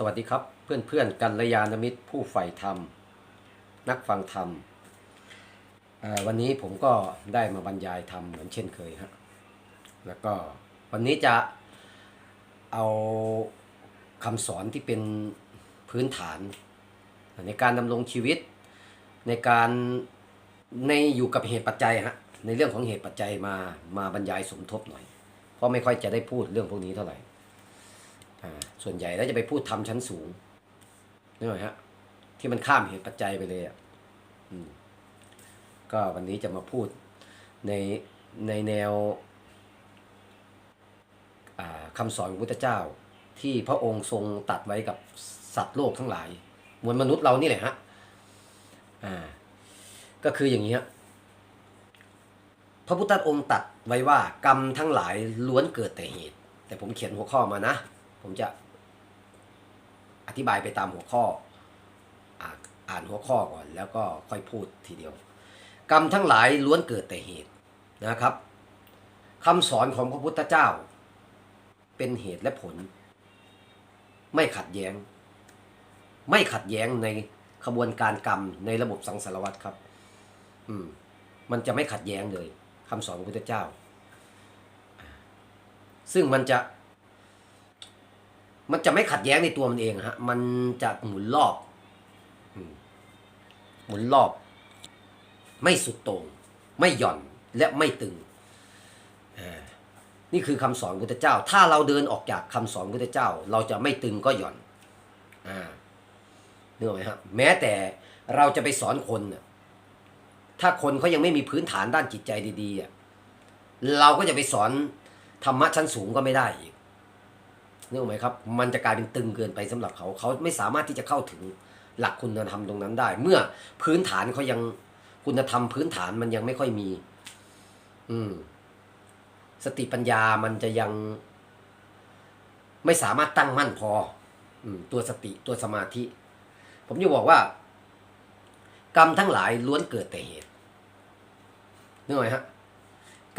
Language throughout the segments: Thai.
สวัสดีครับเพื่อนเพื่อนกัลยาณมิตรผู้ใฝ่ธรรม นักฟังธรรม วันนี้ผมก็ได้มาบรรยายธรรมเหมือนเช่นเคยฮะแล้วก็วันนี้จะเอาคำสอนที่เป็นพื้นฐาน ในการดำรงชีวิต ในการในอยู่กับเหตุปัจจัยฮะในเรื่องของเหตุปัจจัยมามาบรรยายสมทบหน่อย เพราะไม่ค่อยจะได้พูดเรื่องพวกนี้เท่าไหร่ ส่วนใหญ่แล้วจะไปพูดทำชั้นสูงนี่ไหมฮะ ที่มันข้ามเหตุปัจจัยไปเลยอะก็วันนี้จะมาพูดในในแนวคำสอนของพุทธเจ้า ที่พระองค์ทรงตัดไว้กับสัตว์โลกทั้งหลายมวลมนุษย์เรานี่แหละฮะอ่าก็คืออย่างนี้ฮะพระพุทธองค์ตัดไว้ว่ากรรมทั้งหลายล้วนเกิดแต่เหตุ แต่ผมเขียนหัวข้อมานะ ผมจะอธิบายไปตามหัวข้ออ่าอ่านหัวข้อก่อน แล้วก็ค่อยพูดทีเดียว กรรมทั้งหลายล้วนเกิดแต่เหตุนะครับคำสอนของพระพุทธเจ้า เป็นเหตุและผล ไม่ขัดแย้ง ไม่ขัดแย้งในขบวนการกรรมในระบบสังสารวัตรครับ อืม มันจะไม่ขัดแย้งเลยคำสอนของพระพุทธเจ้า ซึ่งมันจะ มันจะไม่ขัดแย้งในตัวมันเองฮะ มันจะหมุนรอบ หมุนรอบ ไม่สุดโต่งไม่หย่อนและไม่ตึงอ่านี่คือคำสอนพุทธเจ้า ถ้าเราเดินออกจากคำสอนพุทธเจ้า เราจะไม่ตึงก็หย่อนอ่าเนื้อไหมครับแม้แต่เราจะไปสอนคนน่ะถ้าคนเขายังไม่มีพื้นฐานด้านจิตใจดีๆอะเราก็จะไปสอนธรรมะชั้นสูงก็ไม่ได้อีก นึกออกไหมครับ มันจะกลายเป็นตึงเกินไปสำหรับเขา เขาไม่สามารถที่จะเข้าถึงหลักคุณธรรมตรงนั้นได้ เมื่อพื้นฐานเขายังคุณธรรมพื้นฐานมันยังไม่ค่อยมี อืม สติปัญญามันจะยัง ไม่สามารถตั้งมั่นพอ อืม ตัวสติตัวสมาธิ ผมจะบอกว่า กรรมทั้งหลายล้วนเกิดแต่เหตุนึกออกไหมฮะ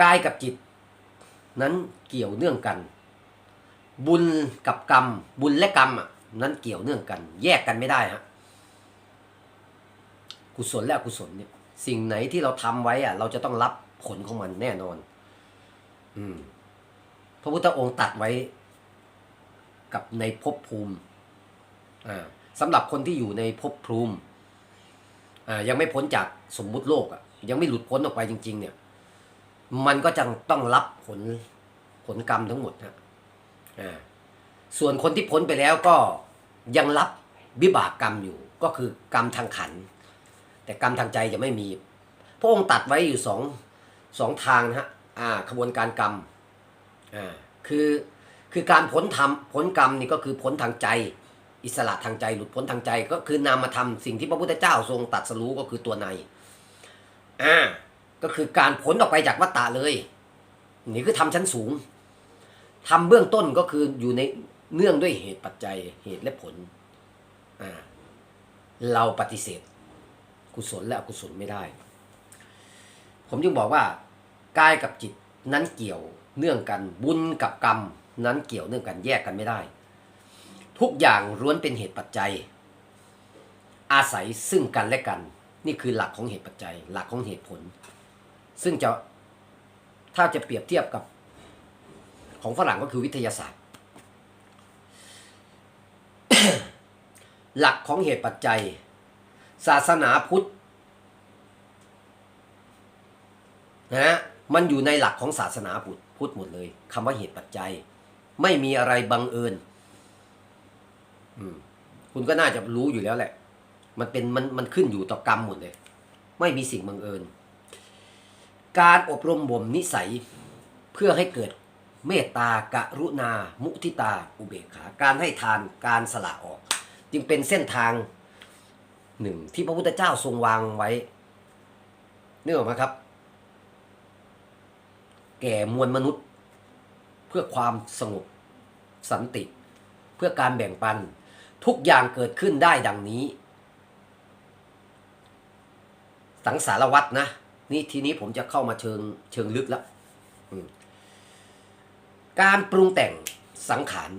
กายกับจิต นั้นเกี่ยวเนื่องกัน บุญกับกรรม บุญและกรรมอะนั้นเกี่ยวเนื่องกัน แยกกันไม่ได้ฮะกุศลและอกุศลเนี่ยสิ่งไหนที่เราทำไว้อะ เราจะต้องรับผลของมันแน่นอน อืม พระพุทธองค์ตัดไว้ กับในภพภูมิ อ่าสำหรับคนที่อยู่ในภพภูมิ อ่า ยังไม่พ้นจากสมมุติโลกอะ ยังไม่หลุดพ้นออกไปจริง ๆ เนี่ย มันก็จะต้องรับผลผลกรรมทั้งหมดนะ ส่วนคนที่พ้นไปแล้วก็ยังรับวิบากกรรมอยู่ก็คือกรรมทางขัน แต่กรรมทางใจจะไม่มี พระองค์ตัดไว้อยู่สองสองทางนะฮะอ่าขบวนการกรรมอ่าคือคือการพ้นธรรมพ้นกรรมนี่ก็คือพ้นทางใจ อิสระทางใจหลุดพ้นทางใจ ก็คือนามธรรมสิ่งที่พระพุทธเจ้าทรงตัดสรู้ก็คือตัวในอ่าก็คือการพ้นออกไปจากวัฏฏะเลย นี่คือทำชั้นสูง ทำเบื้องต้นก็คืออยู่ในเนื่องด้วยเหตุปัจจัยเหตุและผล เราปฏิเสธ กุศลและอกุศลไม่ได้ ผมจึงบอกว่ากายกับจิตนั้นเกี่ยวเนื่องกันบุญกับกรรม นั้นเกี่ยวเนื่องกันแยกกันไม่ได้ ทุกอย่างล้วนเป็นเหตุปัจจัย อาศัยซึ่งกันและกัน นี่คือหลักของเหตุปัจจัย หลักของเหตุผล ซึ่งจะถ้าจะเปรียบเทียบกับ ของฝรั่งก็คือวิทยาศาสตร์ หลักของเหตุปัจจัย ศาสนาพุทธนะฮะมันอยู่ในหลักของศาสนาพุทธพุทธหมดเลยคำว่าเหตุปัจจัย ไม่มีอะไรบังเอิญคุณก็น่าจะรู้อยู่แล้วแหละ มันเป็นมันมันขึ้นอยู่ต่อกรรมหมดเลย ไม่มีสิ่งบังเอิญ การอบรมบ่มนิสัยเพื่อให้เกิด เมตตากรุณา มุทิตา อุเบกขา การให้ทานการสละออก จึงเป็นเส้นทางหนึ่งที่พระพุทธเจ้าทรงวางไว้นึกออกไหมครับ แก่มวลมนุษย์ เพื่อความสงบสันติ เพื่อการแบ่งปัน ทุกอย่างเกิดขึ้นได้ดังนี้ สังสารวัตรนะ นี่ทีนี้ผมจะเข้ามาเชิงเชิงลึกแล้วอืม การปรุงแต่งสังขาร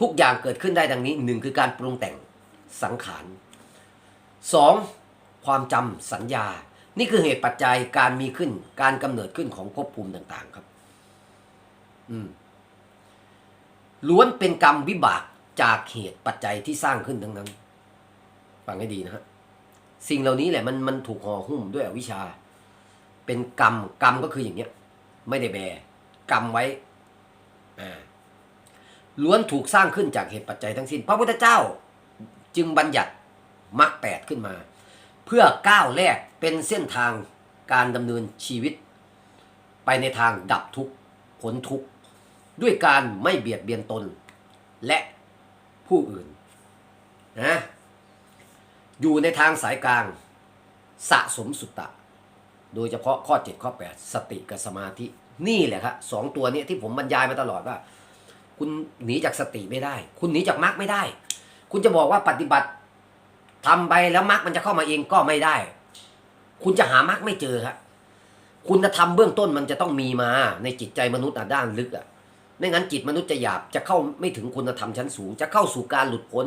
ทุกอย่างเกิดขึ้นได้ดังนี้หนึ่งคือการปรุงแต่งสังขารสองความจำสัญญา นี่คือเหตุปัจจัยการมีขึ้นการกำเนิดขึ้นของภพภูมิต่าง ๆ ครับ อืมล้วนเป็นกรรมวิบากจากเหตุปัจจัยที่สร้างขึ้นทั้งนั้นฟังให้ดีนะฮะสิ่งเหล่านี้แหละมันมันถูกห่อหุ้มด้วยอวิชชา เป็นกรรมกรรมก็คืออย่างเนี้ย ไม่ได้แบกรรมไว้ ล้วนถูกสร้างขึ้นจากเหตุปัจจัยทั้งสิ้น พระพุทธเจ้าจึงบัญญัติมรรคแปดขึ้นมา เพื่อก้าวแรกเป็นเส้นทางการดำเนินชีวิต ไปในทางดับทุกข์ผลทุกข์ ด้วยการไม่เบียดเบียนตน และผู้อื่นนะอยู่ในทางสายกลางสะสมสุตตะ โดยเฉพาะข้อ 7 ข้อ 8 สติกับสมาธิ นี่แหละครับสองตัวนี้ที่ผมบรรยายมาตลอดว่า คุณหนีจากสติไม่ได้ คุณหนีจากมรรคไม่ได้ คุณจะบอกว่าปฏิบัติทำไปแล้วมรรคมันจะเข้ามาเองก็ไม่ได้ คุณจะหามรรคไม่เจอครับคุณธรรมเบื้องต้นมันจะต้องมีมาในจิตใจมนุษย์อ่ด้านลึกอะไม่งั้นจิตมนุษย์จะหยาบจะเข้าไม่ถึงคุณธรรมชั้นสูง จะเข้าสู่การหลุดพ้น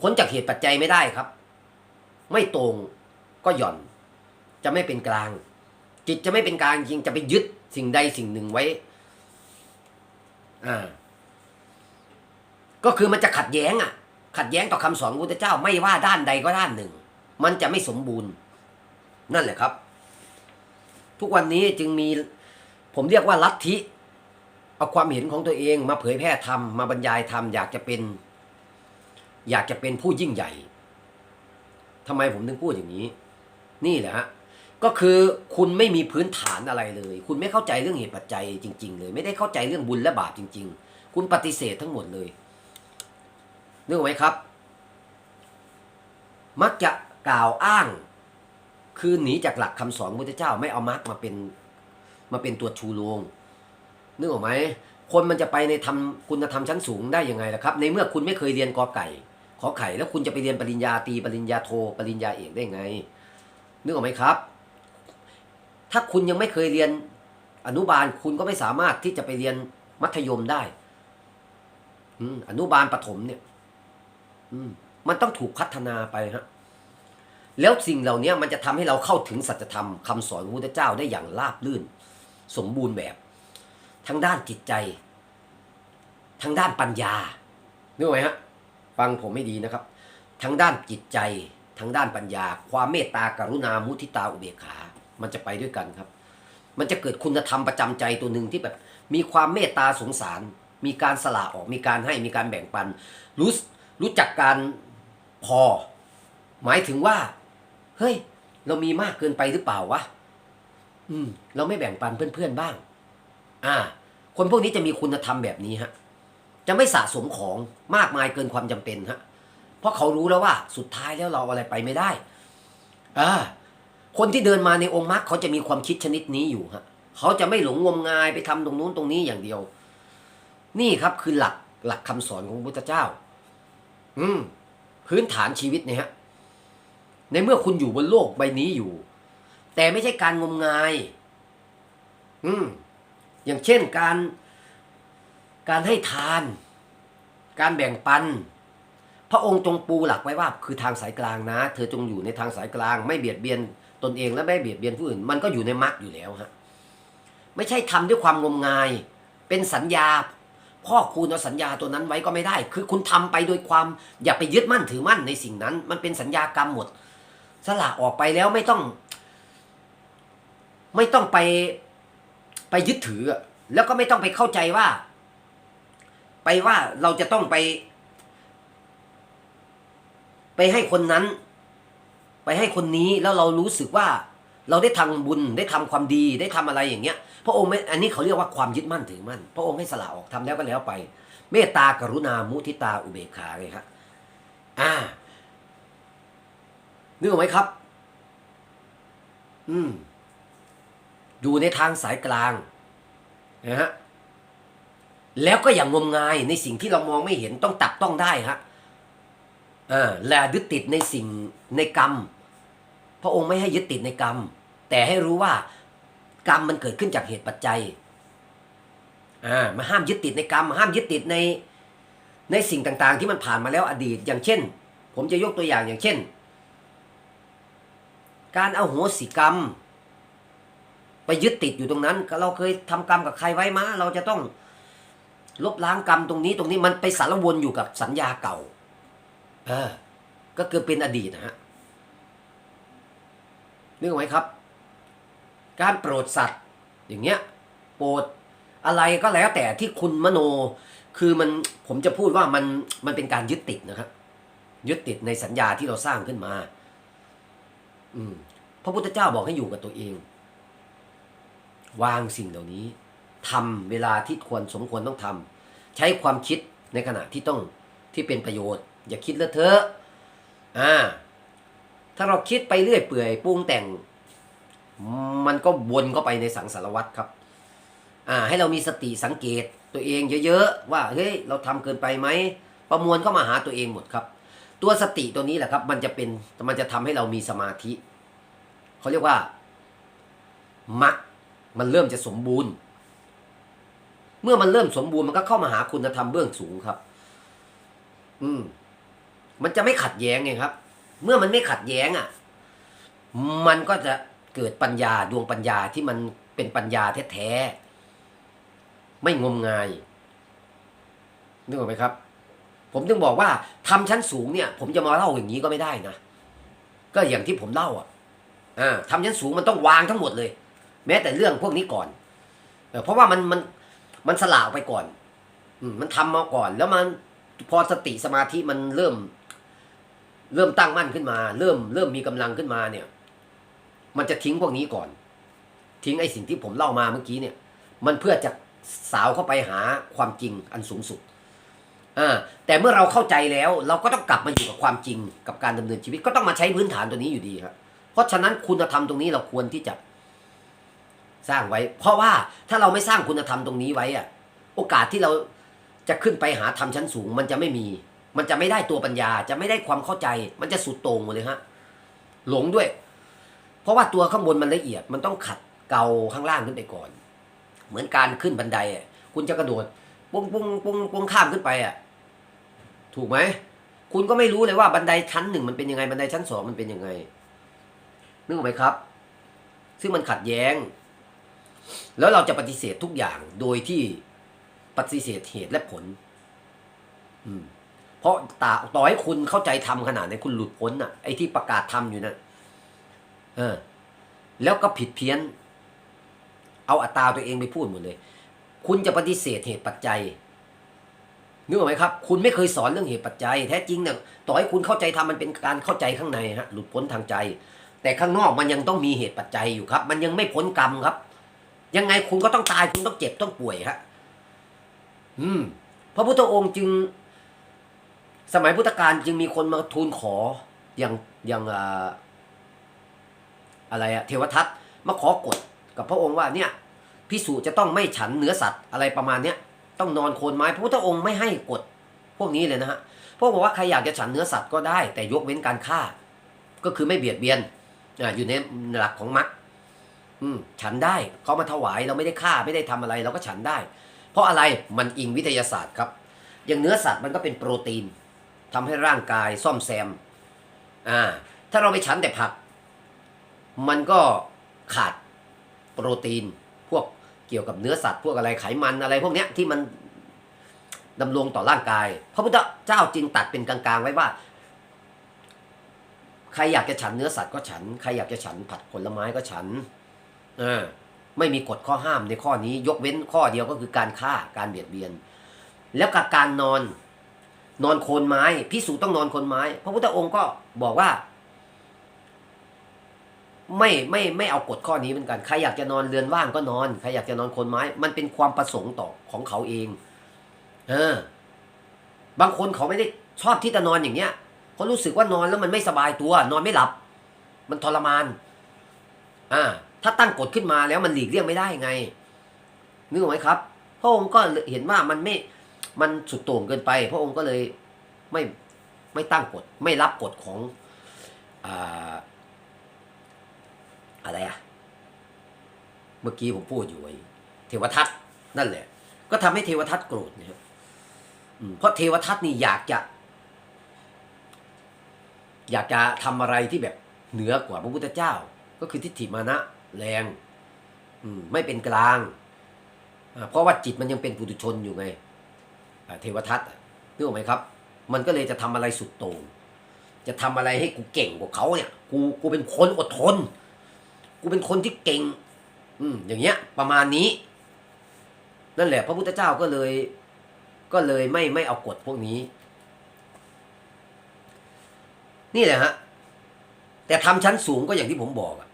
พ้นจากเหตุปัจจัยไม่ได้ครับ ไม่ตรงก็หย่อน จะไม่เป็นกลาง จิตจะไม่เป็นกลางจริงจะไปยึด สิ่งใดสิ่งหนึ่งไว้ อ่า ก็คือมันจะขัดแย้งอะ ขัดแย้งต่อคำสอนพระพุทธเจ้า ไม่ว่าด้านใดก็ด้านหนึ่ง มันจะไม่สมบูรณ์ นั่นแหละครับ ทุกวันนี้จึงมี ผมเรียกว่าลัทธิเอาความเห็นของตัวเองมาเผยแพร่ธรรมมาบรรยายธรรมอยากจะเป็น อยากจะเป็นผู้ยิ่งใหญ่ทำไมผมถึงพูดอย่างนี้ นี่แหละฮะ ก็คือคุณไม่มีพื้นฐานอะไรเลย คุณไม่เข้าใจเรื่องเหตุปัจจัยจริง ๆ เลย ไม่ได้เข้าใจเรื่องบุญและบาปจริง ๆ คุณปฏิเสธทั้งหมดเลยนึกออกไหมครับ มักจะกล่าวอ้าง คือหนีจากหลักคำสอนพระพุทธเจ้าไม่เอามรรคมาเป็นมาเป็นตัวชูโรงนึกออกไหมคนมันจะไปในธรรมคุณธรรมชั้นสูงได้ยังไงล่ะครับ ในเมื่อคุณไม่เคยเรียนกอไก่ ขอไข่แล้วคุณจะไปเรียนปริญญาตรีปริญญาโท ปริญญาเอกได้ไงนึกออกไหมครับ ถ้าคุณยังไม่เคยเรียนอนุบาลคุณก็ไม่สามารถที่จะไปเรียนมัธยมได้อืมอนุบาลประถมเนี่ยอืมมันต้องถูกพัฒนาไปฮะแล้วสิ่งเหล่านี้มันจะทำให้เราเข้าถึงสัจธรรมคำสอนของพระพุทธเจ้าได้อย่างราบรื่น สมบูรณ์แบบ ทั้งด้านจิตใจ ทั้งด้านปัญญานึกออกไหมฮะฟังผมไม่ดีนะครับ ทั้งด้านจิตใจ ทั้งด้านปัญญา ความเมตตากรุณามุทิตาอุเบกขา มันจะไปด้วยกันครับ มันจะเกิดคุณธรรมประจำใจตัวหนึ่งที่แบบ มีความเมตตาสงสาร มีการสละออกมีการให้มีการแบ่งปัน รู้รู้จักการพอ หมายถึงว่า เฮ้ย เรามีมากเกินไปหรือเปล่าวะอืม เราไม่แบ่งปันเพื่อนๆบ้าง อ่า คนพวกนี้จะมีคุณธรรมแบบนี้ฮะ จะไม่สะสมของมากมายเกินความจำเป็นฮะ เพราะเขารู้แล้วว่า สุดท้ายแล้วเราอะไรไปไม่ได้ อ่า คนที่เดินมาในองค์มรรคเขาจะมีความคิดชนิดนี้อยู่ฮะเขาจะไม่หลงงมงายไปทำตรงนู้นตรงนี้อย่างเดียว นี่ครับคือหลักหลักคำสอนของพระพุทธเจ้า อืม พื้นฐานชีวิตเนี่ยฮะ ในเมื่อคุณอยู่บนโลกใบนี้อยู่ แต่ไม่ใช่การงมงาย อืม อย่างเช่นการ การให้ทาน การแบ่งปัน พระองค์จงปูหลักไว้ว่า คือทางสายกลางนะ เธอจงอยู่ในทางสายกลาง ไม่เบียดเบียน ตนเองและไม่เบียดเบียนผู้อื่น มันก็อยู่ในมรรคอยู่แล้วฮะไม่ใช่ทำด้วยความงมงาย เป็นสัญญาพ่อคุณเอาสัญญาตัวนั้นไว้ก็ไม่ได้ คือคุณทำไปโดยความอย่าไปยึดมั่นถือมั่นในสิ่งนั้น มันเป็นสัญญากรรมหมด สละออกไปแล้วไม่ต้อง ไม่ต้องไปไปยึดถือ แล้วก็ไม่ต้องไปเข้าใจว่า ไปว่าเราจะต้องไป ไปให้คนนั้น ไปให้คนนี้แล้วเรารู้สึกว่าเราได้ทำบุญได้ทำความดีได้ทำอะไรอย่างเงี้ย พระองค์ไม่อันนี้เขาเรียกว่าความยึดมั่นถือมั่น พระองค์ให้สละออกทำแล้วก็แล้วไป เมตตากรุณามุทิตาอุเบกขาเลยครับอ่านึกออกไหมครับ อืมอยู่ในทางสายกลางนะฮะแล้วก็อย่างงมงายในสิ่งที่เรามองไม่เห็นต้องตับต้องได้ฮะอ่าและยึดติดในสิ่งในกรรม พระองค์ไม่ให้ยึดติดในกรรม แต่ให้รู้ว่ากรรมมันเกิดขึ้นจากเหตุปัจจัยอ่ามาห้ามยึดติดในกรรม ห้ามยึดติดในในสิ่งต่างๆ ที่มันผ่านมาแล้วอดีต อย่างเช่น ผมจะยกตัวอย่างอย่างเช่น การเอาโหสิกรรม ไปยึดติดอยู่ตรงนั้น เราเคยทำกรรมกับใครไว้มา เราจะต้องลบล้างกรรมตรงนี้ตรงนี้มันไปสารวนอยู่กับสัญญาเก่า เออ ก็คือเป็นอดีตนะฮะ นึกไหมครับ การโปรดสัตว์ อย่างเงี้ยโปรดอะไรก็แล้วแต่ที่คุณมโน คือมันผมจะพูดว่ามันมันเป็นการยึดติดนะครับ ยึดติดในสัญญาที่เราสร้างขึ้นมา อืมพระพุทธเจ้าบอกให้อยู่กับตัวเอง วางสิ่งเหล่านี้ทำเวลาที่ควรสมควรต้องทำใช้ความคิดในขณะที่ต้องที่เป็นประโยชน์ อย่าคิดเลอะเทอะอ่า ถ้าเราคิดไปเรื่อยเปื่อยปรุงแต่ง มันก็วนเข้าไปในสังสารวัตรครับอ่าให้เรามีสติสังเกตตัวเองเยอะๆว่าเฮ้ยเราทำเกินไปไหมประมวลเข้ามาหาตัวเองหมดครับ ตัวสติตัวนี้แหละครับ มันจะเป็นมันจะทำให้เรามีสมาธิเขาเรียกว่ามักมันเริ่มจะสมบูรณ์ เมื่อมันเริ่มสมบูรณ์มันก็เข้ามาหาคุณธรรมเบื้องสูงครับ อืม มันจะไม่ขัดแย้งไงครับ เมื่อมันไม่ขัดแย้งอะ มันก็จะเกิดปัญญาดวงปัญญาที่มันเป็นปัญญาแท้ๆไม่งมงายนึกออกไหมครับ ผมถึงบอกว่าทำชั้นสูงเนี่ย ผมจะมาเล่าอย่างนี้ก็ไม่ได้นะก็อย่างที่ผมเล่าอะอ่าทำชั้นสูงมันต้องวางทั้งหมดเลย แม้แต่เรื่องพวกนี้ก่อนเพราะว่ามันมันมันสลาวไปก่อนอืมมันทำมาก่อน แล้วมันพอสติสมาธิมันเริ่ม เริ่มตั้งมั่นขึ้นมา เริ่มเริ่มมีกำลังขึ้นมาเนี่ย มันจะทิ้งพวกนี้ก่อน ทิ้งไอ้สิ่งที่ผมเล่ามาเมื่อกี้เนี่ย มันเพื่อจะสาวเข้าไปหาความจริงอันสูงสุดอ่าแต่เมื่อเราเข้าใจแล้ว เราก็ต้องกลับมาอยู่กับความจริงกับการดำเนินชีวิตก็ต้องมาใช้พื้นฐานตัวนี้อยู่ดีครับเพราะฉะนั้นคุณธรรมตรงนี้เราควรที่จะสร้างไว้ เพราะว่าถ้าเราไม่สร้างคุณธรรมตรงนี้ไว้อะโอกาสที่เราจะขึ้นไปหาธรรมชั้นสูง มันจะไม่มี มันจะไม่ได้ตัวปัญญาจะไม่ได้ความเข้าใจ มันจะสุดโต่งหมดเลยฮะหลงด้วย เพราะว่าตัวข้างบนมันละเอียด มันต้องขัดเกาข้างล่างขึ้นไปก่อน เหมือนการขึ้นบันไดอะคุณจะกระโดดปุ้งปุ้งปุ้งปุ้งข้ามขึ้นไปอะถูกไหมคุณก็ไม่รู้เลยว่าบันไดชั้นหนึ่งมันเป็นยังไงบันไดชั้นสองมันเป็นยังไงนึกออกไหมครับ ซึ่งมันขัดแย้ง แล้วเราจะปฏิเสธทุกอย่างโดยที่ปฏิเสธเหตุและผล อืม เพราะตาต่อให้คุณเข้าใจทำขนาดไหนคุณหลุดพ้นอะไอ้ที่ประกาศทำอยู่นะเออ แล้วก็ผิดเพี้ยน เอาอัตตราตัวเองไปพูดหมดเลย คุณจะปฏิเสธเหตุปัจจัยนึกออกไหมครับ คุณไม่เคยสอนเรื่องเหตุปัจจัย แท้จริงเนี่ยต่อให้คุณเข้าใจทำมันเป็นการเข้าใจข้างในฮะหลุดพ้นทางใจ แต่ข้างนอกมันยังต้องมีเหตุปัจจัยอยู่ครับ มันยังไม่พ้นกรรมครับ ยังไงคุณก็ต้องตายคุณต้องเจ็บต้องป่วยฮะอืม พระพุทธองค์จึง สมัยพุทธกาลจึงมีคนมาทูลขออย่างอย่างอะไรอะเทวทัตมาขอกฎกับพระองค์ว่าเนี่ยพิสูจจะต้องไม่ฉันเนื้อสัตว์อะไรประมาณเนี้ยต้องนอนโคนไม้พระพุทธองค์ไม่ให้กฎพวกนี้เลยนะฮะพวกบอกว่าใครอยากจะฉันเนื้อสัตว์ก็ได้ แต่ยกเว้นการฆ่า ก็คือไม่เบียดเบียนอ่าอยู่ในหลักของมรรคฉันได้เขามาถวายเราไม่ได้ฆ่าไม่ได้ทำอะไรเราก็ฉันได้ เพราะอะไรมันอิงวิทยาศาสตร์ครับ อย่างเนื้อสัตว์มันก็เป็นโปรตีน ทำให้ร่างกายซ่อมแซมอ่าถ้าเราไปฉันแต่ผัก มันก็ขาดโปรตีน พวกเกี่ยวกับเนื้อสัตว์พวกอะไรไขมันอะไรพวกเนี้ยที่มันดำรงต่อร่างกาย พระพุทธเจ้าจึงตัดเป็นกลางๆไว้ว่า ใครอยากจะฉันเนื้อสัตว์ก็ฉัน ใครอยากจะฉันผัดผลไม้ก็ฉันอ่าไม่มีกฎข้อห้ามในข้อนี้ ยกเว้นข้อเดียวก็คือการฆ่าการเบียดเบียน แล้วกับการนอน นอนโคนไม้พิสูจต้องนอนโคนไม้ พระพุทธองค์ก็บอกว่า ไม่ไม่ไม่เอากฎข้อนี้เหมือนกัน ใครอยากจะนอนเรือนว่างก็นอน ใครอยากจะนอนโคนไม้ มันเป็นความประสงค์ต่อของเขาเอง เออ บางคนเขาไม่ได้ชอบที่จะนอนอย่างเงี้ยเขารู้สึกว่านอนแล้วมันไม่สบายตัว นอนไม่หลับ มันทรมาน อ่า ถ้าตั้งกฎขึ้นมาแล้วมันหลีกเลี่ยงไม่ได้ไงนึกออกไหมครับ พระองค์ก็เห็นว่ามันไม่ มันสุดโต่งเกินไป พระองค์ก็เลยไม่ไม่ตั้งกฎไม่รับกฎของอ่าอะไรอะเมื่อกี้ผมพูดอยู่ไอ้เทวทัตนั่นแหละ ก็ทำให้เทวทัตโกรธนะครับเพราะเทวทัตนี่อยากจะ อยากจะทำอะไรที่แบบเหนือกว่าพระพุทธเจ้า ก็คือทิฏฐิมานะแรง อืมไม่เป็นกลางเพราะว่าจิตมันยังเป็นปุถุชนอยู่ไง เทวทัตนึกออกไหมครับ มันก็เลยจะทำอะไรสุดโต่งจะทำอะไรให้กูเก่งกว่าเขาเนี่ย กูกูเป็นคนอดทน กูเป็นคนที่เก่ง อืมอย่างเงี้ย ประมาณนี้ นั่นแหละ พระพุทธเจ้าก็เลย ก็เลยไม่ไม่เอากฎพวกนี้ นี่แหละฮะ แต่ทำชั้นสูงก็อย่างที่ผมบอกอะ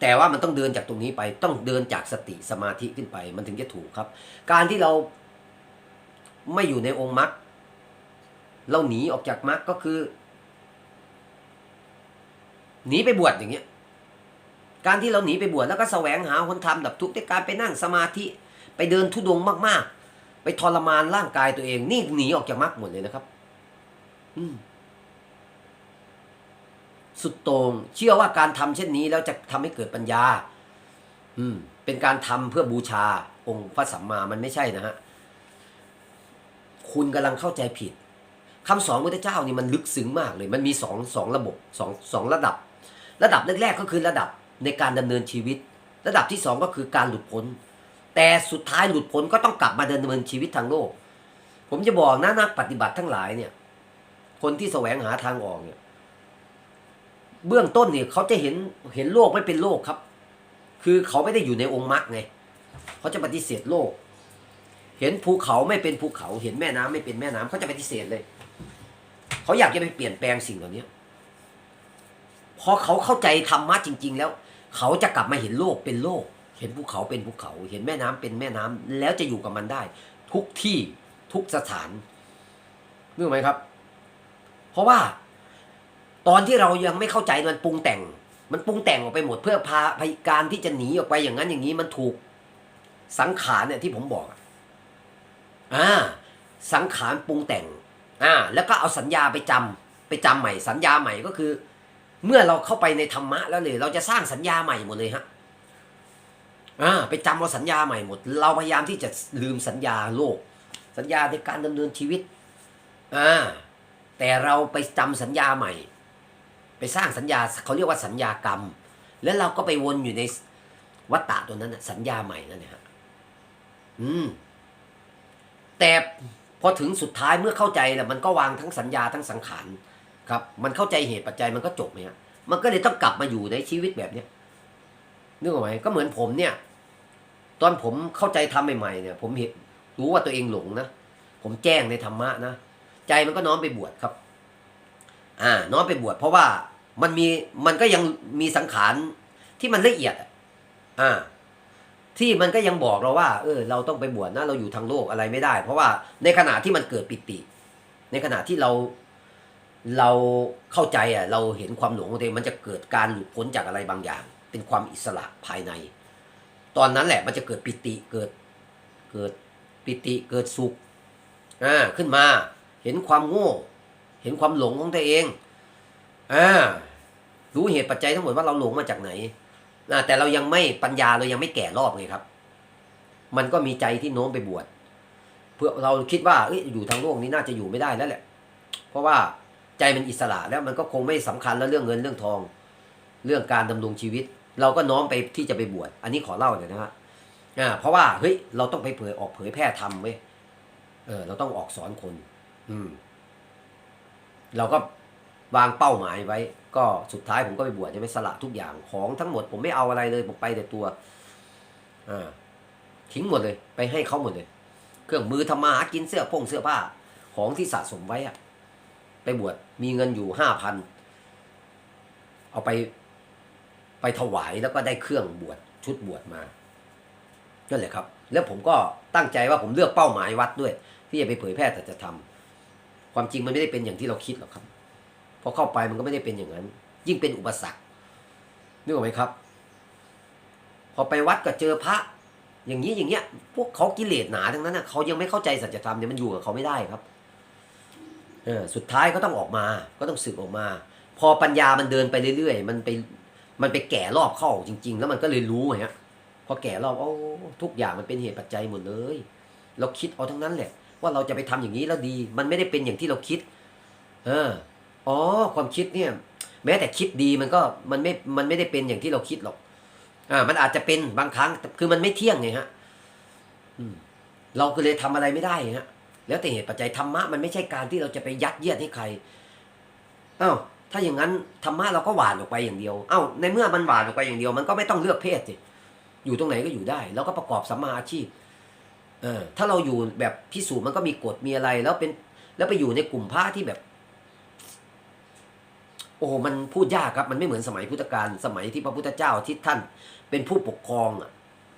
แต่ว่ามันต้องเดินจากตรงนี้ไป ต้องเดินจากสติสมาธิขึ้นไป มันถึงจะถูกครับ การที่เรา ไม่อยู่ในองค์มรรคเราหนีออกจากมรรคก็คือ หนีไปบวชอย่างเงี้ย การที่เราหนีไปบวชแล้วก็แสวงหาหนทางดับทุกข์ด้วยการไปนั่งสมาธิไปเดินทุดงมากๆ ไปทรมานร่างกายตัวเอง นี่หนีออกจากมรรคหมดเลยนะครับ อืมสุดโต่งเชื่อว่าการทำเช่นนี้แล้วจะทำให้เกิดปัญญา อืม เป็นการทำเพื่อบูชาองค์พระสัมมามันไม่ใช่นะฮะ คุณกำลังเข้าใจผิดคำสอนพระพุทธเจ้านี่มันลึกซึ้งมากเลย มันมีสองสองระบบสองสองระดับ ระดับแรกๆก็คือระดับในการดำเนินชีวิต ระดับที่สองก็คือการหลุดพ้น แต่สุดท้ายหลุดพ้นก็ต้องกลับมาดำเนินชีวิตทางโลก ผมจะบอกนะนักปฏิบัติทั้งหลายเนี่ย คนที่แสวงหาทางออกเนี่ยเบื้องต้นเนี่ยเขาจะเห็นเห็นโลกไม่เป็นโลกครับ คือเขาไม่ได้อยู่ในองค์มรรคไงเขาจะปฏิเสธโลก เห็นภูเขาไม่เป็นภูเขา เห็นแม่น้ำไม่เป็นแม่น้ำเขาจะปฏิเสธเลย เขาอยากจะไปเปลี่ยนแปลงสิ่งเหล่านี้พอเขาเข้าใจธรรมะจริง ๆ แล้ว เขาจะกลับมาเห็นโลกเป็นโลก เห็นภูเขาเป็นภูเขา เห็นแม่น้ำเป็นแม่น้ำแล้วจะอยู่กับมันได้ ทุกที่ทุกสถานนึกไหมครับ เพราะว่าตอนที่เรายังไม่เข้าใจมันปรุงแต่ง มันปรุงแต่งออกไปหมดเพื่อพาพการที่จะหนีออกไปอย่างนั้นอย่างนี้มันถูกสังขารเนี่ยที่ผมบอก อ่าสังขารปรุงแต่งอ่าแล้วก็เอาสัญญาไปจำไปจำใหม่ สัญญาใหม่ก็คือ เมื่อเราเข้าไปในธรรมะแล้วเลย เราจะสร้างสัญญาใหม่หมดเลยฮะอ่าไปจำเอาสัญญาใหม่หมด เราพยายามที่จะลืมสัญญาโลก สัญญาในการดำเนินชีวิตอ่าแต่เราไปจำสัญญาใหม่ ไปสร้างสัญญาเขาเรียกว่าสัญญากรรม แล้วเราก็ไปวนอยู่ในวัฏฏะตัวนั้นน่ะสัญญาใหม่นั่นนะฮะอืม แต่พอถึงสุดท้ายเมื่อเข้าใจแล้วมันก็วางทั้งสัญญาทั้งสังขารครับ มันเข้าใจเหตุปัจจัยมันก็จบไหมฮะมันก็เลยต้องกลับมาอยู่ในชีวิตแบบเนี้ยนึกออกไหมก็เหมือนผมเนี่ย ตอนผมเข้าใจทำใหม่ๆเนี่ย ผมเห็นรู้ว่าตัวเองหลงนะผมแจ้งในธรรมะนะใจมันก็น้อมไปบวชครับ อ่า น้อมไปบวชเพราะว่ามันมีมันก็ยังมีสังขารที่มันละเอียดอ่า ที่มันก็ยังบอกเราว่าเออเราต้องไปบวชนะเราอยู่ทางโลกอะไรไม่ได้ เพราะว่าในขณะที่มันเกิดปิติ ในขณะที่เราเราเข้าใจอะเราเห็นความหลงของตัวเองมันจะเกิดการหลุดพ้นจากอะไรบางอย่าง เป็นความอิสระภายใน ตอนนั้นแหละมันจะเกิดปิติเกิดเกิดปิติเกิดสุขอ่าขึ้นมาเห็นความโง่ เห็นความหลงของตัวเองอ่ารู้เหตุปัจจัยทั้งหมดว่าเราหลงมาจากไหน อ่าแต่เรายังไม่ปัญญาเรายังไม่แก่รอบไงครับ มันก็มีใจที่โน้มไปบวชเพื่อเราคิดว่าเอ้ยอยู่ทางโลกนี้น่าจะอยู่ไม่ได้แล้วแหละ เพราะว่าใจมันอิสระแล้วมันก็คงไม่สำคัญแล้วเรื่องเงินเรื่องทอง เรื่องการดำรงชีวิต เราก็น้อมไปที่จะไปบวชอันนี้ขอเล่าเลยนะฮะอ่าเพราะว่าเฮ้ยเราต้องไปเผยออกเผยแพร่ธรรมเว้ยเออเราต้องออกสอนคน อืม เราก็ วางเป้าหมายไว้ ก็สุดท้ายผมก็ไปบวชจะไม่สละทุกอย่างของทั้งหมด ผมไม่เอาอะไรเลยผมไปแต่ตัวอ่าทิ้งหมดเลย ไปให้เขาหมดเลย เครื่องมือทำมาหากินเสื้อพงเสื้อผ้าของที่สะสมไว้อะไปบวชมีเงินอยู่ห้าพันเอาไปไปถวายแล้วก็ได้เครื่องบวชชุดบวชมานั่นแหละครับ แล้วผมก็ตั้งใจว่าผมเลือกเป้าหมายวัดด้วย ที่จะไปเผยแพร่แต่จะทำความจริงมันไม่ได้เป็นอย่างที่เราคิดหรอกครับ พอเข้าไปมันก็ไม่ได้เป็นอย่างนั้น ยิ่งเป็นอุปสรรคนึกออกไหมครับ พอไปวัดก็เจอพระ อย่างนี้อย่างเงี้ย พวกเขากิเลสหนาทั้งนั้นนะเขายังไม่เข้าใจสัจธรรมเนี่ยมันอยู่กับเขาไม่ได้ครับเออสุดท้ายก็ต้องออกมา ก็ต้องสึกออกมา พอปัญญามันเดินไปเรื่อยๆ มันไปมันไปแก่รอบเข้าจริง ๆ แล้วมันก็เลยรู้ไงฮะพอแก่รอบโอ้ทุกอย่างมันเป็นเหตุปัจจัยหมดเลย เราคิดเอาทั้งนั้นแหละ ว่าเราจะไปทำอย่างนี้แล้วดี มันไม่ได้เป็นอย่างที่เราคิด เออ อ๋อ ความคิดเนี่ย แม้แต่คิดดีมันก็มันไม่มันไม่ได้เป็นอย่างที่เราคิดหรอก อ่า มันอาจจะเป็นบางครั้งคือมันไม่เที่ยงไงฮะอืมเราก็เลยทำอะไรไม่ได้ฮะแล้วแต่เหตุปัจจัยธรรมะมันไม่ใช่การที่เราจะไปยัดเยียดให้ใครอ้าวถ้าอย่างนั้นธรรมะเราก็หวานออกไปอย่างเดียวเอ้าในเมื่อมันหวานออกไปอย่างเดียว มันก็ไม่ต้องเลือกเพศสิอยู่ตรงไหนก็อยู่ได้แล้วก็ประกอบสัมมาอาชีพเออถ้าเราอยู่แบบพิสูจน์มันก็มีกฎมีอะไร แล้วเป็นแล้วไปอยู่ในกลุ่มพระที่แบบ โอ้มันพูดยากครับ มันไม่เหมือนสมัยพุทธกาลสมัยที่พระพุทธเจ้าที่ท่านเป็นผู้ปกครองอะ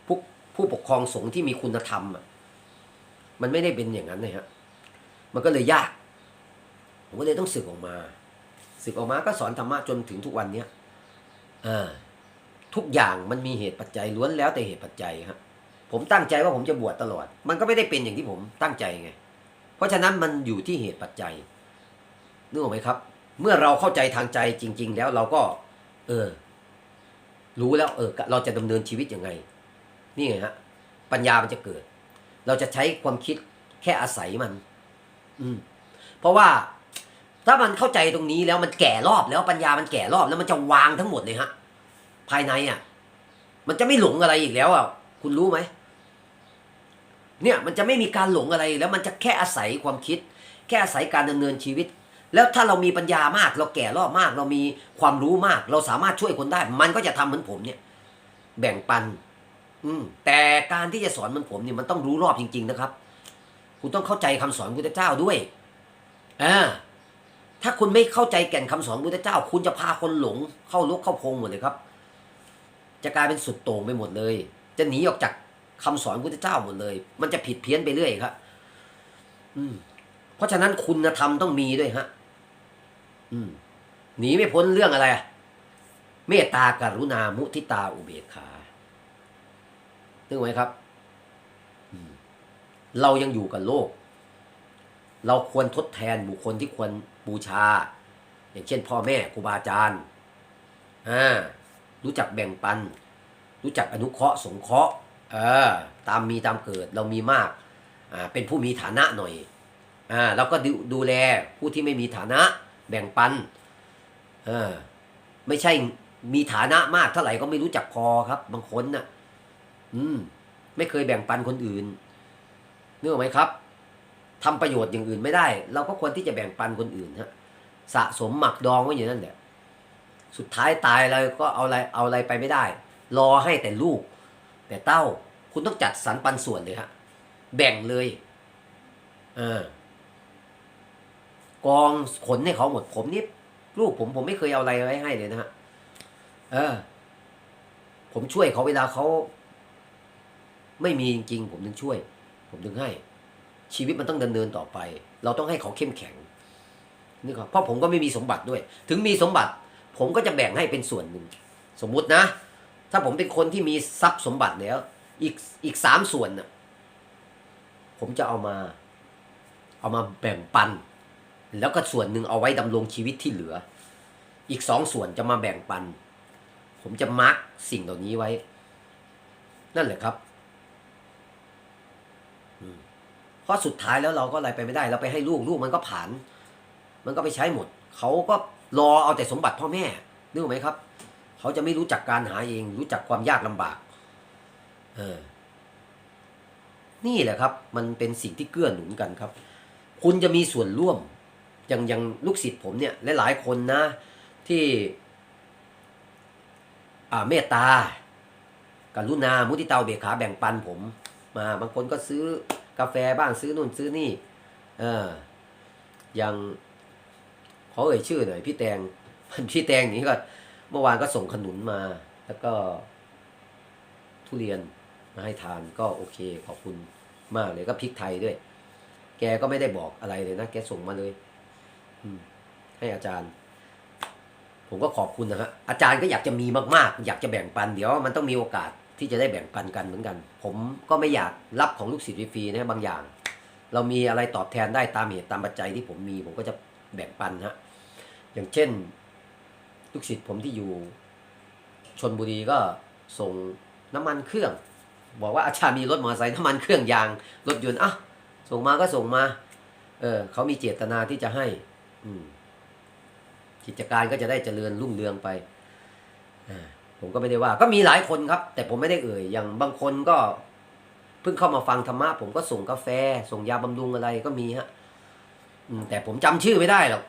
ผู้ผู้ปกครองสงฆ์ที่มีคุณธรรมอะมันไม่ได้เป็นอย่างนั้นเลยฮะมันก็เลยยาก ผมก็เลยต้องสึกออกมาสึกออกมาก็สอนธรรมะจนถึงทุกวันเนี้ยอ่าทุกอย่างมันมีเหตุปัจจัยล้วนแล้วแต่เหตุปัจจัยครับผมตั้งใจว่าผมจะบวชตลอด มันก็ไม่ได้เป็นอย่างที่ผมตั้งใจไง เพราะฉะนั้นมันอยู่ที่เหตุปัจจัยนึกออกไหมครับ เมื่อเราเข้าใจทางใจจริง ๆ แล้วเราก็ เออ รู้แล้ว เออ เราจะดำเนินชีวิตยังไง นี่ไงฮะปัญญามันจะเกิด เราจะใช้ความคิดแค่อาศัยมัน อืม เพราะว่าถ้ามันเข้าใจตรงนี้แล้วมันแก่รอบแล้วปัญญามันแก่รอบแล้วมันจะวางทั้งหมดเลยฮะ ภายในอะ มันจะไม่หลงอะไรอีกแล้วอะคุณรู้ไหมเนี่ยมันจะไม่มีการหลงอะไรแล้วมันจะแค่อาศัยความคิด แค่อาศัยการดำเนินชีวิต แล้วถ้าเรามีปัญญามาก เราแก่รอบมาก เรามีความรู้มาก เราสามารถช่วยคนได้ มันก็จะทำเหมือนผมเนี่ย แบ่งปัน อืมแต่การที่จะสอนเหมือนผมเนี่ยมันต้องรู้รอบจริง ๆ นะครับคุณต้องเข้าใจคำสอนพุทธเจ้าด้วยอ่าถ้าคุณไม่เข้าใจแก่นคำสอนพุทธเจ้า คุณจะพาคนหลงเข้าลุกเข้าพงหมดเลยครับ จะกลายเป็นสุดโต่งไปหมดเลย จะหนีออกจากคำสอนพุทธเจ้าหมดเลย มันจะผิดเพี้ยนไปเรื่อยครับ อืม เพราะฉะนั้นคุณธรรมต้องมีด้วยฮะ หนีไม่พ้นเรื่องอะไร เมตตากรุณามุทิตาอุเบกขานึกไหมครับ เรายังอยู่กับโลก เราควรทดแทนบุคคลที่ควรบูชา อย่างเช่น พ่อแม่ครูบาอาจารย์รู้จักแบ่งปัน รู้จักอนุเคราะห์สงเคราะห์เออตามมีตามเกิดเรามีมากอ่าเป็นผู้มีฐานะหน่อยอ่าเราก็ดูดูแลผู้ที่ไม่มีฐานะ แบ่งปันเออไม่ใช่มีฐานะมากเท่าไหร่ก็ไม่รู้จักพอครับ บางคนน่ะ อืม ไม่เคยแบ่งปันคนอื่นนึกออกไหมครับทำประโยชน์อย่างอื่นไม่ได้ เราก็ควรที่จะแบ่งปันคนอื่นฮะสะสมหมักดองไว้อย่างนั้นแหละสุดท้ายตายอะไรก็เอาอะไรเอาอะไรไปไม่ได้ รอให้แต่ลูก แต่เต้า คุณต้องจัดสรรปันส่วนเลยฮะแบ่งเลย เออ กองขนให้เขาหมดผมนี่ลูกผมผมไม่เคยเอาอะไรไว้ให้เลยนะฮะเออ ผมช่วยเขาเวลาเขาไม่มีจริงๆผมถึงช่วย ผมถึงให้ ชีวิตมันต้องดำเนินต่อไป เราต้องให้เขาเข้มแข็งนี่ครับเพราะผมก็ไม่มีสมบัติด้วย ถึงมีสมบัติ ผมก็จะแบ่งให้เป็นส่วนหนึ่ง สมมุตินะ ถ้าผมเป็นคนที่มีทรัพย์สมบัติแล้ว อีกอีกสามส่วนน่ะผมจะเอามา เอามาแบ่งปัน แล้วก็ส่วนหนึ่งเอาไว้ดำรงชีวิตที่เหลือ อีกสองส่วนจะมาแบ่งปัน ผมจะมาร์กสิ่งเหล่านี้ไว้ นั่นแหละครับเพราะสุดท้ายแล้วเราก็อะไรไปไม่ได้ เราไปให้ลูกลูกมันก็ผ่าน มันก็ไปใช้หมด เขาก็รอเอาแต่สมบัติพ่อแม่นึกออกไหมครับ เขาจะไม่รู้จักการหาเอง รู้จักความยากลำบาก เออ นี่แหละครับ มันเป็นสิ่งที่เกื้อหนุนกันครับ คุณจะมีส่วนร่วม อย่างอย่างลูกศิษย์ผมเนี่ยหลายๆคนนะที่อ่าเมตตากรุณามุทิตาเบกขาแบ่งปันผมมาบางคนก็ซื้อกาแฟบ้างซื้อนู่นซื้อนี่เอออย่างขอเอ่ยชื่อหน่อยพี่แตงพี่แตงนี้ก็เมื่อวานก็ส่งขนุนมา แล้วก็ทุเรียนมาให้ทานก็โอเคขอบคุณมากเลยก็พริกไทยด้วย แกก็ไม่ได้บอกอะไรเลยนะ แกส่งมาเลย ให้อาจารย์ ผมก็ขอบคุณนะฮะอาจารย์ก็อยากจะมีมากๆ อยากจะแบ่งปัน เดี๋ยวมันต้องมีโอกาสที่จะได้แบ่งปันกันเหมือนกัน ผมก็ไม่อยากรับของลูกศิษย์ฟรีนะบางอย่าง เรามีอะไรตอบแทนได้ตามเหตุตามปัจจัยที่ผมมี ผมก็จะแบ่งปันฮะอย่างเช่น ลูกศิษย์ผมที่อยู่ชนบุรีก็ส่งน้ำมันเครื่อง บอกว่าอาจารย์มีรถมอเตอร์ไซค์น้ำมันเครื่องยาง รถยนต์อะส่งมาก็ส่งมา เออเขามีเจตนาที่จะให้ กิจการก็จะได้เจริญรุ่งเรืองไปอผมก็ไม่ได้ว่า ก็มีหลายคนครับ แต่ผมไม่ได้เอ่ยอย่างบางคนก็เพิ่งเข้ามาฟังธรรมะผมก็ส่งกาแฟ ส่งยาบำรุงอะไรก็มีฮะแต่ผมจำชื่อไม่ได้หรอก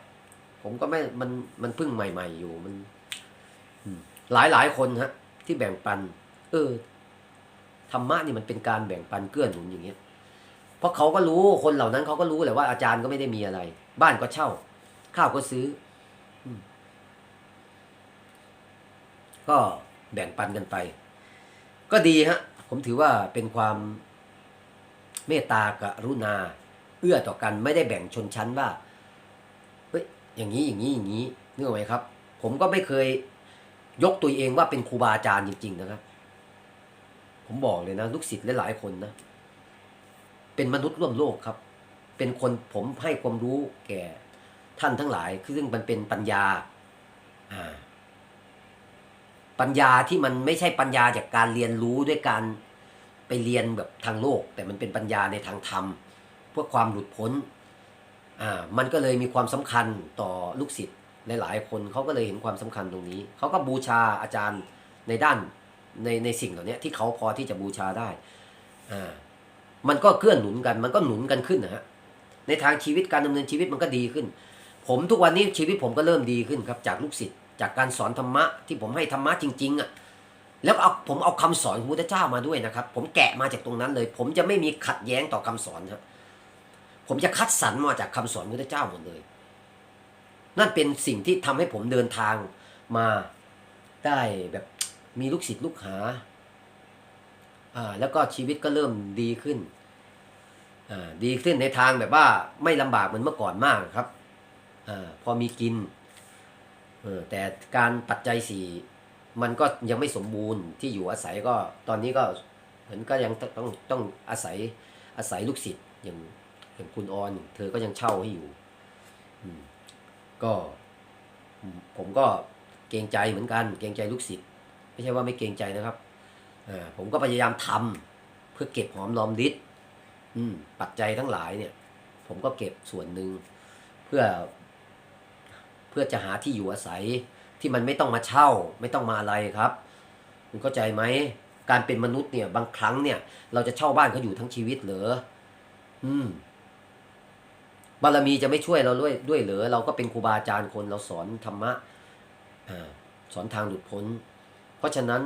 ผมก็ไม่มันมันเพิ่งใหม่ ๆ อยู่มันหลายหลายคนฮะ ที่แบ่งปัน เออธรรมะนี่มันเป็นการแบ่งปันเกื้อหนุนอย่างเงี้ยเพราะเขาก็รู้คนเหล่านั้นเขาก็รู้แหละว่าอาจารย์ก็ไม่ได้มีอะไร บ้านก็เช่า ข้าวก็ซื้อ ก็แบ่งปันกันไป ก็ดีฮะ ผมถือว่าเป็นความเมตตากรุณา เอื้อต่อกันไม่ได้แบ่งชนชั้นว่าเฮ้ยอย่างนี้อย่างนี้อย่างนี้นึกออกไหมครับ ผมก็ไม่เคยยกตัวเองว่าเป็นครูบาอาจารย์จริง ๆ นะครับ ผมบอกเลยนะ ลูกศิษย์หลายๆคนนะ เป็นมนุษย์ร่วมโลกครับ เป็นคนผมให้ความรู้แก่ ท่านทั้งหลาย คือซึ่งมันเป็นปัญญา ปัญญาที่มันไม่ใช่ปัญญาจากการเรียนรู้ด้วยการไปเรียนแบบทางโลก แต่มันเป็นปัญญาในทางธรรมเพื่อความหลุดพ้น อ่า มันก็เลยมีความสำคัญต่อลูกศิษย์หลายๆคนเขาก็เลยเห็นความสำคัญตรงนี้ เขาก็บูชาอาจารย์ในด้านในในสิ่งเหล่านี้ที่เขาพอที่จะบูชาได้ อ่า มันก็เกื้อนหนุนกัน มันก็หนุนกันขึ้นนะฮะ ในทางชีวิตการดำเนินชีวิตมันก็ดีขึ้น ผมทุกวันนี้ชีวิตผมก็เริ่มดีขึ้นครับจากลูกศิษย์จากการสอนธรรมะที่ผมให้ธรรมะจริง ๆอะแล้วเอาผมเอาคำสอนของพระพุทธเจ้ามาด้วยนะครับ ผมแกะมาจากตรงนั้นเลย ผมจะไม่มีขัดแย้งต่อคำสอนครับผมจะคัดสรรมาจากคำสอนพระพุทธเจ้าหมดเลย นั่นเป็นสิ่งที่ทำให้ผมเดินทางมาได้แบบมีลูกศิษย์ลูกหาอ่าแล้วก็ชีวิตก็เริ่มดีขึ้นอ่าดีขึ้นในทางแบบว่าไม่ลำบากเหมือนเมื่อก่อนมากครับ พอมีกินเออแต่การปัจจัยสี่มันก็ยังไม่สมบูรณ์ที่อยู่อาศัยก็ตอนนี้ก็เหมือนก็ยังต้องต้องอาศัยอาศัยลูกศิษย์อย่างอย่างคุณออนเธอก็ยังเช่าให้อยู่ก็ผมก็เกรงใจเหมือนกันเกรงใจลูกศิษย์ไม่ใช่ว่าไม่เกรงใจนะครับผมก็พยายามทำเพื่อเก็บหอมรอมริบอืมปัจจัยทั้งหลายเนี่ย ผมก็เก็บส่วนหนึ่งเพื่อ เพื่อจะหาที่อยู่อาศัยที่มันไม่ต้องมาเช่า ไม่ต้องมาอะไรครับคุณเข้าใจไหมการเป็นมนุษย์เนี่ยบางครั้งเนี่ย เราจะเช่าบ้านเขาอยู่ทั้งชีวิตเหรออืมบารมีจะไม่ช่วยเราด้วยด้วยเหรอเราก็เป็นครูบาอาจารย์คนเราสอนธรรมะอสอนทางหลุดพ้น เพราะฉะนั้น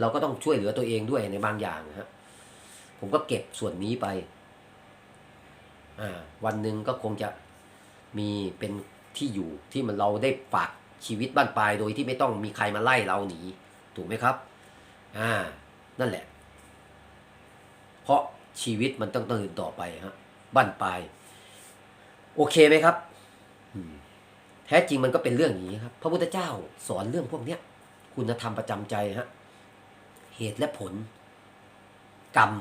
เราก็ต้องช่วยเหลือตัวเองด้วยในบางอย่างฮะผมก็เก็บส่วนนี้ไปวันหนึ่งก็คงจะมีเป็น ที่อยู่ที่มันเราได้ฝากชีวิตบ้านปลายโดยที่ไม่ต้องมีใครมาไล่เราหนีถูกไหมครับอ่านั่นแหละ เพราะชีวิตมันต้องตื่นต่อไปฮะบ้านปลาย โอเคไหมครับแท้จริงมันก็เป็นเรื่องอย่างนี้ครับ พระพุทธเจ้าสอนเรื่องพวกเนี้ยคุณธรรมประจำใจฮะเหตุและผล กรรม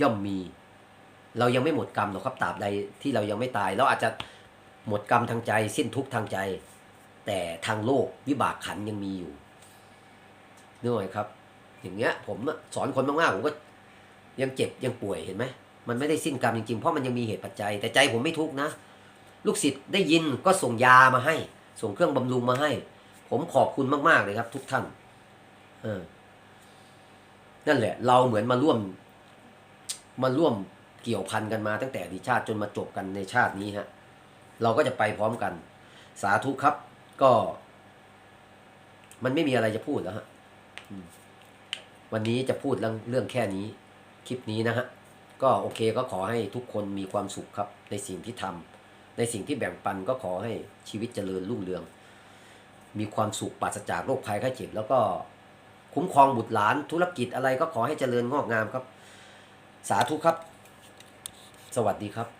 ย่อมมี เรายังไม่หมดกรรมหรอกครับตราบใดที่เรายังไม่ตาย เราอาจจะ หมดกรรมทางใจ สิ้นทุกข์ทางใจ แต่ทางโลกวิบากขันยังมีอยู่นึกออกไหมครับ อย่างเงี้ย ผมสอนคนมากๆผมก็ยังเจ็บยังป่วยเห็นไหมมันไม่ได้สิ้นกรรมจริงๆเพราะมันยังมีเหตุปัจจัย แต่ใจผมไม่ทุกข์นะ ลูกศิษย์ได้ยินก็ส่งยามาให้ ส่งเครื่องบำรุงมาให้ ผมขอบคุณมากๆเลยครับ ทุกท่านเออนั่นแหละ เราเหมือนมาร่วมมาร่วมเกี่ยวพันกันมาตั้งแต่อดีชาติจนมาจบกันในชาตินี้ฮะ เราก็จะไปพร้อมกัน สาธุครับ ก็ มันไม่มีอะไรจะพูดแล้วฮะวันนี้จะพูดเรื่องเรื่องแค่นี้ คลิปนี้นะฮะก็โอเคก็ขอให้ทุกคนมีความสุขครับ ในสิ่งที่ทำในสิ่งที่แบ่งปันก็ขอให้ชีวิตเจริญรุ่งเรือง มีความสุขปราศจากโรคภัยไข้เจ็บแล้วก็คุ้มครองบุตรหลานธุรกิจอะไรก็ขอให้เจริญงอกงามครับ สาธุครับ สวัสดีครับ